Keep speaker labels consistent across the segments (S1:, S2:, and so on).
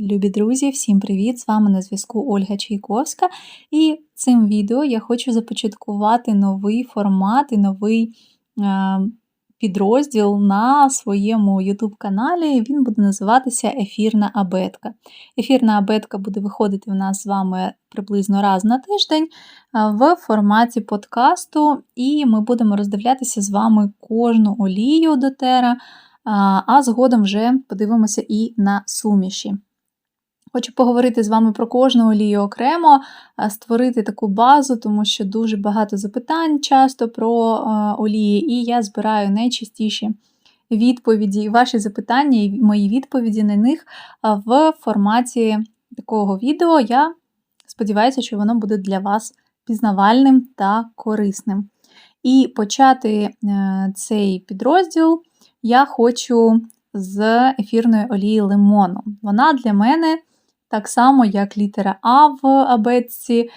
S1: Любі друзі, всім привіт! З вами на зв'язку Ольга Чайковська. І цим відео я хочу започаткувати новий формат і новий е, підрозділ на своєму YouTube каналі. Він буде називатися Ефірна абетка. Ефірна абетка буде виходити в нас з вами приблизно раз на тиждень е, в форматі подкасту, і ми будемо роздивлятися з вами кожну олію до тера. А згодом вже подивимося і на суміші. Хочу поговорити з вами про кожну олію окремо, створити таку базу, тому що дуже багато запитань часто про олії, і я збираю найчастіші відповіді, ваші запитання і мої відповіді на них в форматі такого відео. Я сподіваюся, що воно буде для вас пізнавальним та корисним. І почати е, цей підрозділ я хочу з ефірної олії лимону. Вона для мене так само, як літера А в абетці.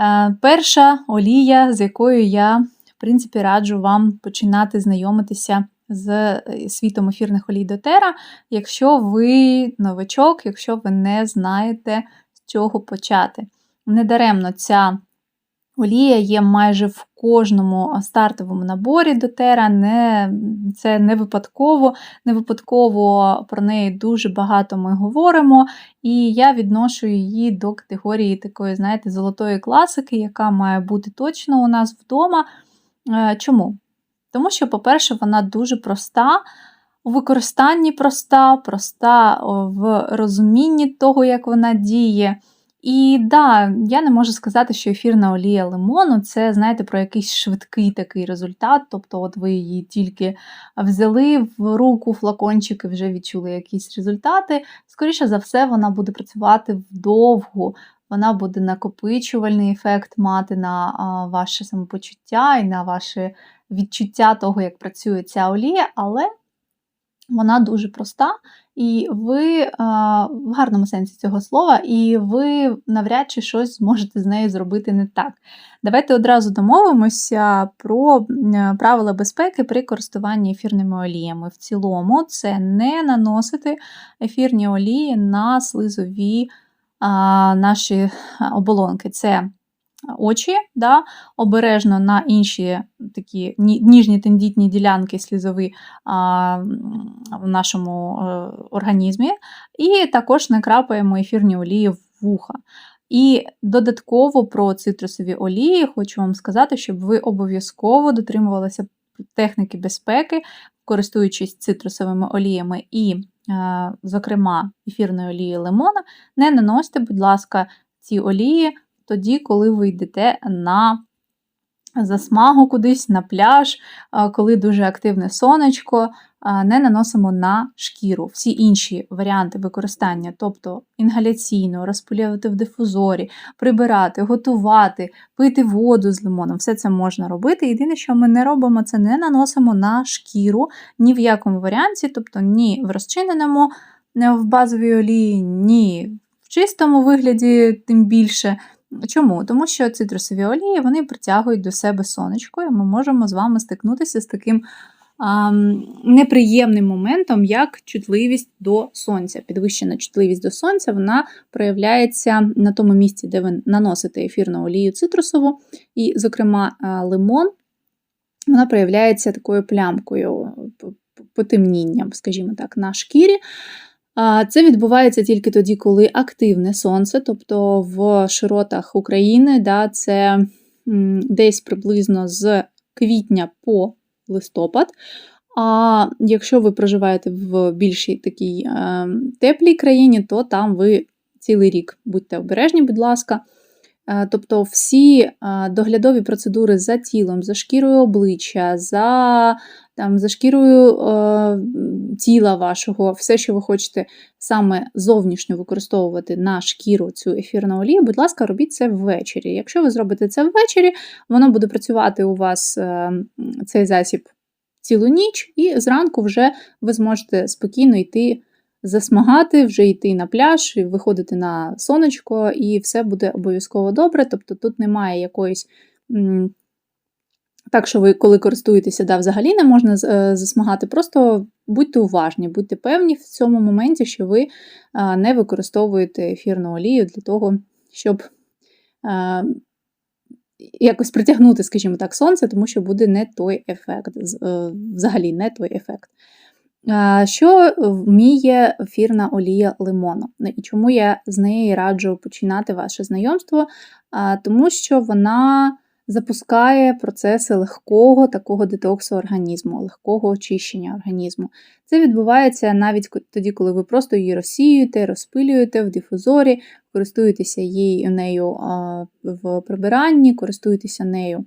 S1: Е, перша олія, з якою я, в принципі, раджу вам починати знайомитися з е, світом ефірних олій дотера, якщо ви новичок, якщо ви не знаєте, з чого почати. Недаремно ця Олія є майже в кожному стартовому наборі до Тера, не, це не випадково, не випадково про неї дуже багато ми говоримо, і я відношу її до категорії такої, знаєте, золотої класики, яка має бути точно у нас вдома. Е, чому? Тому що, по-перше, вона дуже проста. У використанні проста, проста в розумінні того, як вона діє. І да, я не можу сказати, що ефірна олія лимону це, знаєте, про якийсь швидкий такий результат. Тобто, от ви її тільки взяли в руку флакончик і вже відчули якісь результати. Скоріше за все, вона буде працювати вдовгу, вона буде накопичувальний ефект мати на ваше самопочуття і на ваше відчуття того, як працює ця олія, але вона дуже проста. І ви в гарному сенсі цього слова, і ви навряд чи щось зможете з нею зробити не так. Давайте одразу домовимося про правила безпеки при користуванні ефірними оліями. В цілому, це не наносити ефірні олії на слизові наші оболонки. Це очі, да, обережно на інші такі ніжні тендітні ділянки слізові а, в нашому е, організмі, і також накрапаємо ефірні олії в вуха. І додатково про цитрусові олії хочу вам сказати, щоб ви обов'язково дотримувалися техніки безпеки, користуючись цитрусовими оліями і, е, зокрема, ефірною олією лимона, не наносьте, будь ласка, ці олії тоді, коли ви йдете на засмагу кудись, на пляж, коли дуже активне сонечко, не наносимо на шкіру. Всі інші варіанти використання, тобто інгаляційно, розпилювати в дифузорі, прибирати, готувати, пити воду з лимоном, все це можна робити. Єдине, що ми не робимо, це не наносимо на шкіру ні в якому варіанті, тобто ні в розчиненому в базовій олії, ні в чистому вигляді, тим більше. Чому? Тому що цитрусові олії вони притягують до себе сонечко, і ми можемо з вами стикнутися з таким а, неприємним моментом, як чутливість до сонця. Підвищена чутливість до сонця вона проявляється на тому місці, де ви наносите ефірну олію цитрусову, і, зокрема, лимон. Вона проявляється такою плямкою, потемнінням, скажімо так, на шкірі. Це відбувається тільки тоді, коли активне сонце, тобто в широтах України, да, це десь приблизно з квітня по листопад. А якщо ви проживаєте в більшій такій е, теплій країні, то там ви цілий рік будьте обережні, будь ласка. Е, тобто всі е, доглядові процедури за тілом, за шкірою обличчя, за там, за шкірою е, тіла вашого, все, що ви хочете саме зовнішньо використовувати на шкіру цю ефірну олію, будь ласка, робіть це ввечері. Якщо ви зробите це ввечері, воно буде працювати у вас е, цей засіб цілу ніч, і зранку вже ви зможете спокійно йти засмагати, вже йти на пляж, виходити на сонечко, і все буде обов'язково добре. Тобто тут немає якоїсь. Так, що ви, коли користуєтеся, да, взагалі не можна е, засмагати, просто будьте уважні, будьте певні в цьому моменті, що ви не використовуєте ефірну олію для того, щоб якось притягнути, скажімо так, сонце, тому що буде не той ефект, е, взагалі не той ефект. Що вміє ефірна олія лимону? Ну, і чому я з неї раджу починати ваше знайомство? Тому що вона запускає процеси легкого такого детоксу організму, легкого очищення організму. Це відбувається навіть тоді, коли ви просто її розсіюєте, розпилюєте в дифузорі, користуєтеся її нею в прибиранні, користуєтеся нею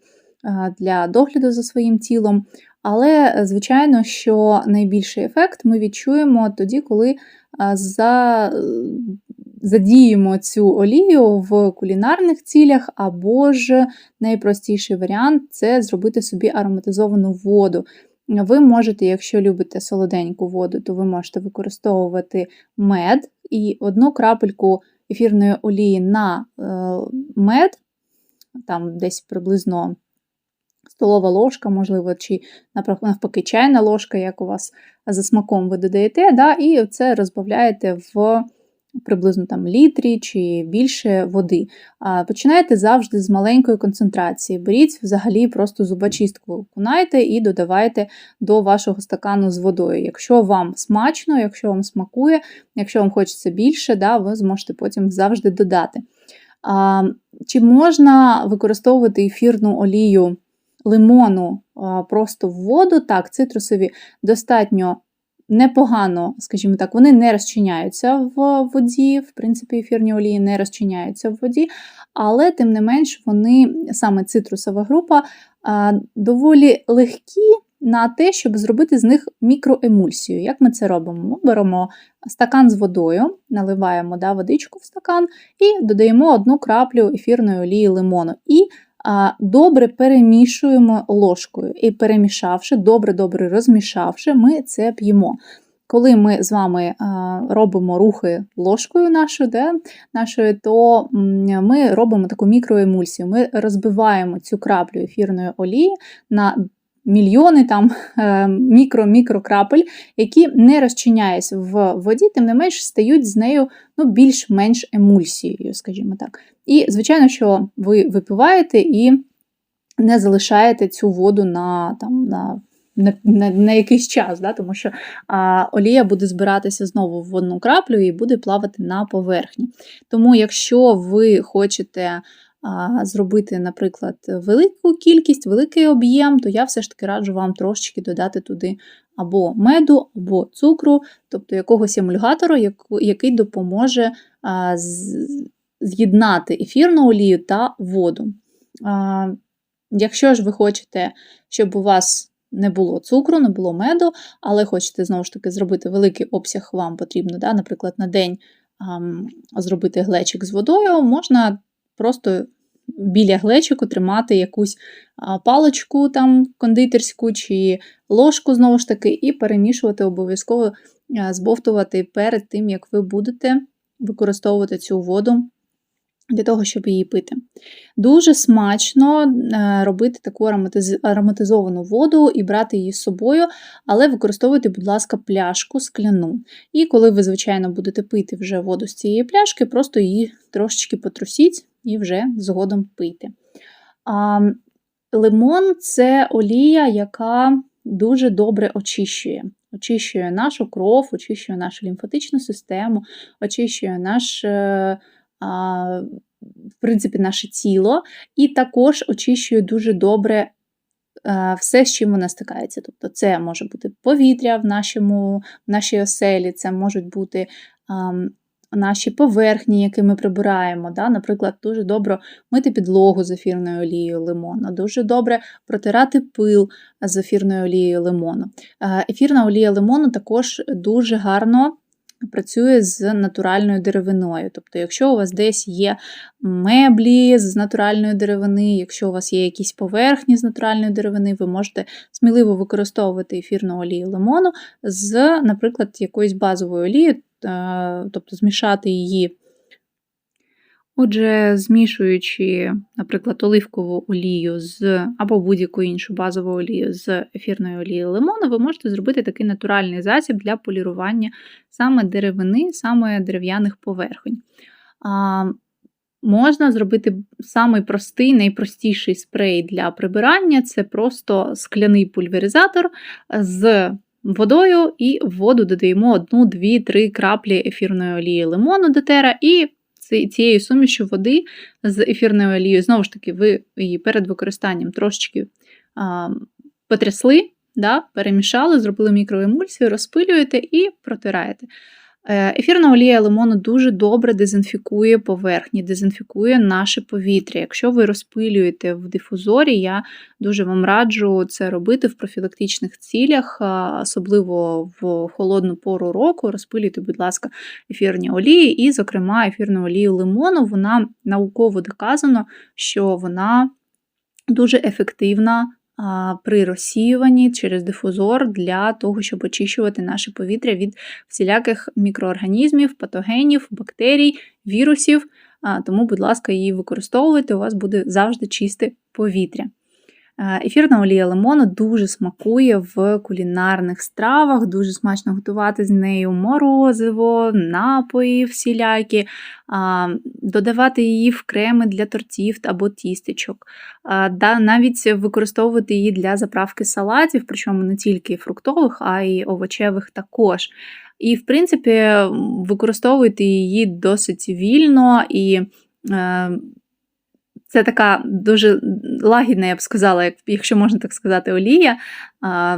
S1: для догляду за своїм тілом. Але, звичайно, що найбільший ефект ми відчуємо тоді, коли за задіємо цю олію в кулінарних цілях, або ж найпростіший варіант це зробити собі ароматизовану воду. Ви можете, якщо любите солоденьку воду, то ви можете використовувати мед і одну крапельку ефірної олії на е, мед, там десь приблизно столова ложка, можливо, чи навпаки чайна ложка, як у вас за смаком ви додаєте, да, і це розбавляєте в приблизно там літрі чи більше води. Починайте завжди з маленької концентрації. Беріть взагалі просто зубочистку окунайте і додавайте до вашого стакану з водою. Якщо вам смачно, якщо вам смакує, якщо вам хочеться більше, да, ви зможете потім завжди додати. Чи можна використовувати ефірну олію лимону просто в воду? Так, цитрусові достатньо непогано, скажімо так, вони не розчиняються в воді, в принципі, ефірні олії не розчиняються в воді, але, тим не менш, вони, саме цитрусова група, доволі легкі на те, щоб зробити з них мікроемульсію. Як ми це робимо? Ми беремо стакан з водою, наливаємо да, водичку в стакан і додаємо одну краплю ефірної олії лимону. І добре перемішуємо ложкою. І перемішавши, добре-добре розмішавши, ми це п'ємо. Коли ми з вами робимо рухи ложкою нашою, де, нашою, то ми робимо таку мікроемульсію. Ми розбиваємо цю краплю ефірної олії на мільйони там мікро-мікрокрапель, які не розчиняються в воді, тим не менш стають з нею ну, більш-менш емульсією, скажімо так. І, звичайно, що ви випиваєте і не залишаєте цю воду на там, на, на, на, на якийсь час, да? тому що а, олія буде збиратися знову в одну краплю і буде плавати на поверхні. Тому, якщо ви хочете зробити, наприклад, велику кількість, великий об'єм, то я все ж таки раджу вам трошечки додати туди або меду, або цукру, тобто якогось емульгатору, який допоможе з'єднати ефірну олію та воду. Якщо ж ви хочете, щоб у вас не було цукру, не було меду, але хочете знову ж таки зробити великий обсяг, вам потрібно, да, наприклад, на день зробити глечик з водою, можна просто біля глечику тримати якусь паличку там кондитерську чи ложку, знову ж таки, і перемішувати обов'язково збовтувати перед тим, як ви будете використовувати цю воду для того, щоб її пити. Дуже смачно робити таку ароматизовану воду і брати її з собою, але використовуйте, будь ласка, пляшку скляну. І коли ви, звичайно, будете пити вже воду з цієї пляшки, просто її трошечки потрусіть і вже згодом пийте. А, Лимон це олія, яка дуже добре очищує. Очищує нашу кров, очищує нашу лімфатичну систему, очищує наш. Е, в принципі, наше тіло, і також очищує дуже добре все, з чим вона стикається. Тобто, це може бути повітря в нашому, в нашій оселі, це можуть бути. Наші поверхні, які ми прибираємо, Да? наприклад, дуже добре мити підлогу з ефірною олією лимону, дуже добре протирати пил з ефірною олією лимону. Ефірна олія лимону також дуже гарно працює з натуральною деревиною. Тобто, якщо у вас десь є меблі з натуральної деревини, якщо у вас є якісь поверхні з натуральної деревини, ви можете сміливо використовувати ефірну олію лимону з, наприклад, якоюсь базовою олією, тобто змішати її. Отже, змішуючи, наприклад, оливкову олію з або будь-яку іншу базову олію з ефірною олією лимону, ви можете зробити такий натуральний засіб для полірування саме деревини, саме дерев'яних поверхонь. А, Можна зробити самий простий, найпростіший спрей для прибирання це просто скляний пульверизатор з водою, і в воду додаємо одну, дві, три краплі ефірної олії лимону дотера і цією сумішю води з ефірною олією. Знову ж таки, ви її перед використанням трошечки а, потрясли, да, перемішали, зробили мікроемульсію, розпилюєте і протираєте. Е, ефірна олія лимону дуже добре дезінфікує поверхні, дезінфікує наше повітря. Якщо ви розпилюєте в дифузорі, я дуже вам раджу це робити в профілактичних цілях, особливо в холодну пору року. Розпилюйте, будь ласка, ефірні олії, і, зокрема, ефірну олію лимону, вона науково доказано, що вона дуже ефективна при розсіюванні через дифузор для того, щоб очищувати наше повітря від всіляких мікроорганізмів, патогенів, бактерій, вірусів. Тому, будь ласка, її використовуйте, у вас буде завжди чисте повітря. Е, ефірна олія лимону дуже смакує в кулінарних стравах, дуже смачно готувати з нею морозиво, напої всілякі, додавати її в креми для тортів або тістечок, навіть використовувати її для заправки салатів, причому не тільки фруктових, а й овочевих також. І, в принципі, використовуйте її досить вільно і. Це така дуже лагідна, я б сказала, якщо можна так сказати, олія.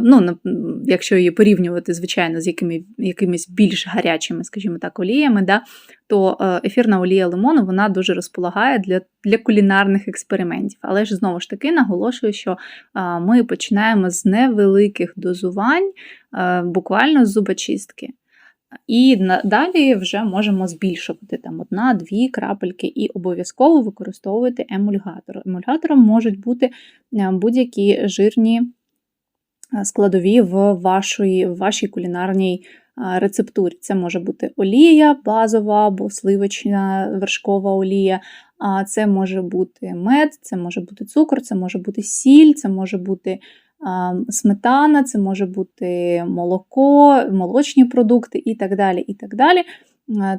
S1: Ну, Якщо її порівнювати, звичайно, з якими, якимись більш гарячими, скажімо так, оліями, да, то е, ефірна олія лимону вона дуже розполагає для для кулінарних експериментів. Але ж знову ж таки наголошую, що ми починаємо з невеликих дозувань, е, буквально з зубочистки. І далі вже можемо збільшувати там одна-дві крапельки, і обов'язково використовувати емульгатор. Емульгатором можуть бути е, будь-які жирні е, складові в вашій, в вашій кулінарній е, рецептурі. Це може бути олія базова або сливочна вершкова олія, а це може бути мед, це може бути цукор, це може бути сіль, це може бути сметана, це може бути молоко, молочні продукти і так далі. і так далі.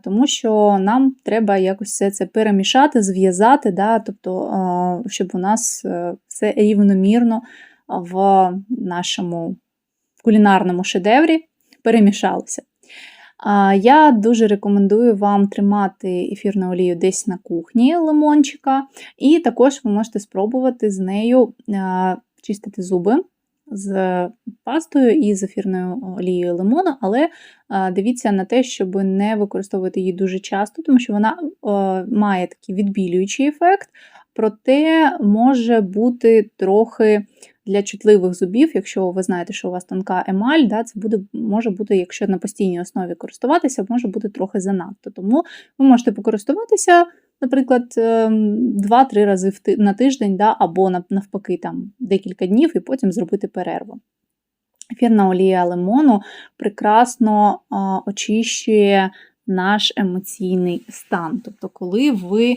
S1: Тому що нам треба якось все це перемішати, зв'язати, да, тобто, щоб у нас е, все рівномірно в нашому кулінарному шедеврі перемішалося. Я дуже рекомендую вам тримати ефірну олію десь на кухні лимончика, і також ви можете спробувати з нею чистити зуби з пастою і з ефірною олією лимону, але дивіться на те, щоб не використовувати її дуже часто, тому що вона має такий відбілюючий ефект, проте може бути трохи. Для чутливих зубів, якщо ви знаєте, що у вас тонка емаль, да, це буде, може бути, якщо на постійній основі користуватися, може бути трохи занадто. Тому ви можете покористуватися наприклад, 2-3 ем, рази на тиждень, да, або навпаки там декілька днів, і потім зробити перерву. Ефірна олія лимону прекрасно очищує наш емоційний стан. Тобто, коли ви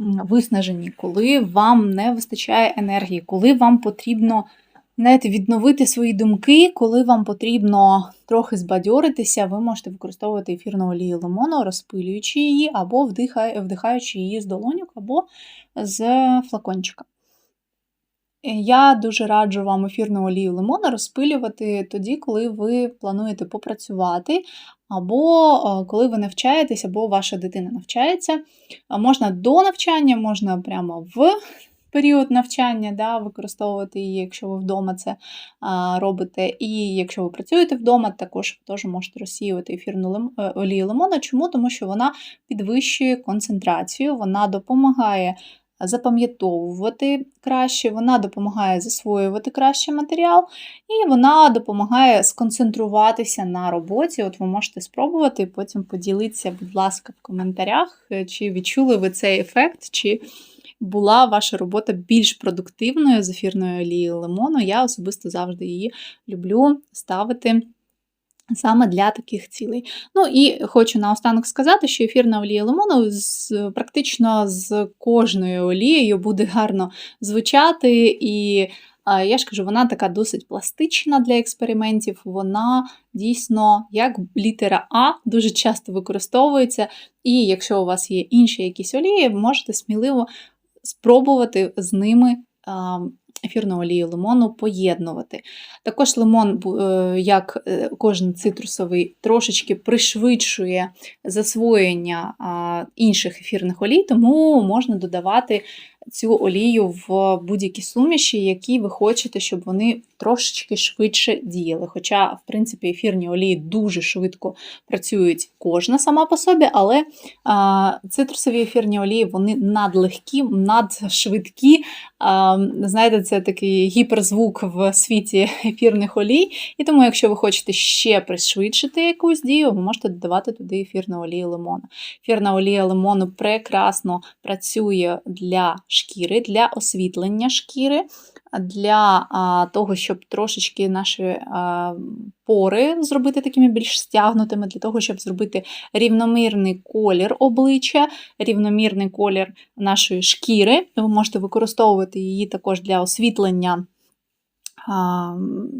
S1: виснажені, коли вам не вистачає енергії, коли вам потрібно знаєте, відновити свої думки, коли вам потрібно трохи збадьоритися, ви можете використовувати ефірну олію лимону, розпилюючи її, або вдихаючи її з долоньок, або з флакончика. Я дуже раджу вам ефірну олію лимона розпилювати тоді, коли ви плануєте попрацювати, або коли ви навчаєтесь, або ваша дитина навчається. Можна до навчання, можна прямо в період навчання, да, використовувати її, якщо ви вдома це а, робите. І якщо ви працюєте вдома, також теж можете розсіювати ефірну. Е, олію лимона. Чому? Тому що вона підвищує концентрацію, вона допомагає. Запам'ятовувати краще, вона допомагає засвоювати краще матеріал, і вона допомагає сконцентруватися на роботі. От ви можете спробувати, потім поділитися, будь ласка, в коментарях, е, чи відчули ви цей ефект, чи була ваша робота більш продуктивною з ефірною олією лимону. Я особисто завжди її люблю ставити Саме для таких цілей. Ну і хочу наостанок сказати, що ефірна олія лимону з, практично з кожною олією буде гарно звучати, і я ж кажу, вона така досить пластична для експериментів. Вона дійсно, як літера А, дуже часто використовується. І якщо у вас є інші якісь олії, можете сміливо спробувати з ними ефірну олію лимону поєднувати. Також лимон, е, як е, кожен цитрусовий, трошечки пришвидшує засвоєння інших ефірних олій, тому можна додавати цю олію в будь-які суміші, які ви хочете, щоб вони трошечки швидше діяли. Хоча, в принципі, ефірні олії дуже швидко працюють кожна сама по собі, але а, цитрусові ефірні олії вони надлегкі, надшвидкі. Знаєте, це такий гіперзвук в світі ефірних олій. І тому, якщо ви хочете ще пришвидшити якусь дію, ви можете додавати туди ефірну олію лимона. Ефірна олія лимону прекрасно працює для шкіри, для освітлення шкіри, для того, щоб трошечки наші пори зробити такими більш стягнутими, для того, щоб зробити рівномірний колір обличчя, рівномірний колір нашої шкіри. Ви можете використовувати її також для освітлення.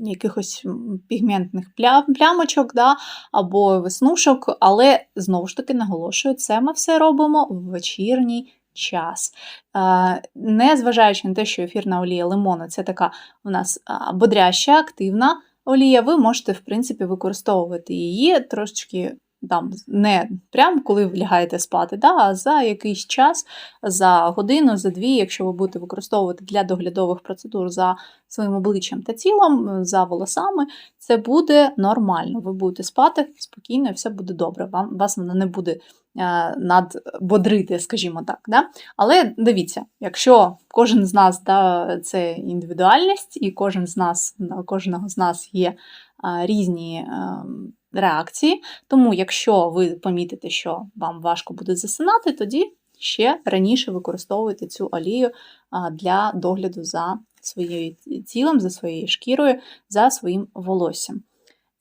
S1: Якихось пігментних плямочок да, або веснушок, але знову ж таки наголошую, це ми все робимо в вечірній час. Незважаючи на те, що ефірна олія лимону це така у нас бодряща, активна олія, ви можете, в принципі, використовувати її трошечки там не прямо коли ви лягаєте спати, да, а за якийсь час, за годину, за дві, якщо ви будете використовувати для доглядових процедур за своїм обличчям та тілом, за волосами, це буде нормально. Ви будете спати спокійно, і все буде добре. Вам вас воно не буде е, надбодрити, скажімо так. Да? Але дивіться, якщо кожен з нас да, це індивідуальність, і кожен з нас, кожного з нас є різні. Реакції. Тому, якщо ви помітите, що вам важко буде засинати, тоді ще раніше використовуйте цю олію для догляду за своєю тілом, за своєю шкірою, за своїм волоссям.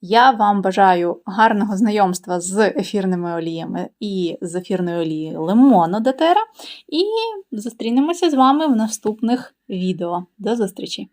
S1: Я вам бажаю гарного знайомства з ефірними оліями і з ефірною олією лимону Дотера. І зустрінемося з вами в наступних відео. До зустрічі!